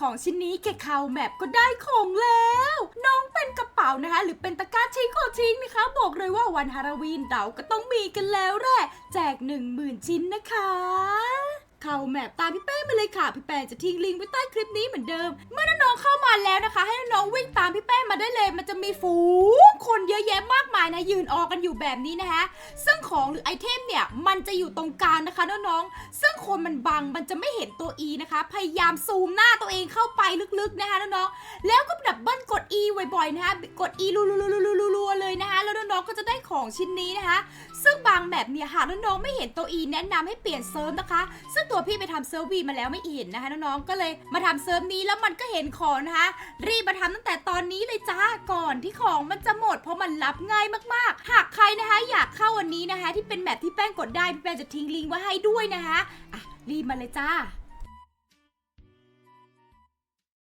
ของชิ้นนี้แกเขาแมปก็ได้ของแล้ว น้องเป็นกระเป๋านะคะ หรือเป็นตะกร้าทิ้งของทิ้งนะคะ บอกเลยว่าวันฮาโลวีนเราก็ต้องมีกันแล้วแหละแจก1 0,000 ชิ้นนะคะเข้าแมปตามพี่แป้มาเลยค่ะ พี่แป้จะทิ้งลิงก์ไว้ใต้คลิปนี้เหมือนเดิม เมื่อน้องเข้ามาแล้วนะคะ ให้น้องวิ่งตามพี่แป้มาได้เลย มันจะมีฝูงคนเยอะแยะ นะยืนออกันอยู่แบบนี้นะคะ ซึ่งของหรือไอเทมเนี่ยมันจะอยู่ตรงกลางนะคะน้องๆ ซึ่งคนมันบังมันจะไม่เห็นตัว E นะคะ พยายามซูมหน้าตัวเองเข้าไปลึกๆนะคะน้องๆ แล้วก็ดับเบิลกด E บ่อยๆนะคะกด E รัวๆเลยนะคะ ของชิ้นนี้นะคะ ซึ่งบางแบบเนี่ยหากน้องๆไม่เห็นตัว E แนะนำให้เปลี่ยนเซิร์ฟนะคะ ซึ่งตัวพี่ไปทำเซิร์ฟวีมาแล้วไม่เห็นนะคะน้องๆก็เลยมาทำเซิร์ฟนี้แล้วมันก็เห็นของนะคะ รีบมาทำตั้งแต่ตอนนี้เลยจ้าก่อนที่ของมันจะหมด เพราะมันรับง่ายมากๆ หากใครนะคะอยากเข้าวันนี้นะคะ ที่เป็นแบบที่แป้งกดได้พี่แป้งจะทิ้งลิงก์ไว้ให้ด้วยนะคะอะรีบมาเลยจ้า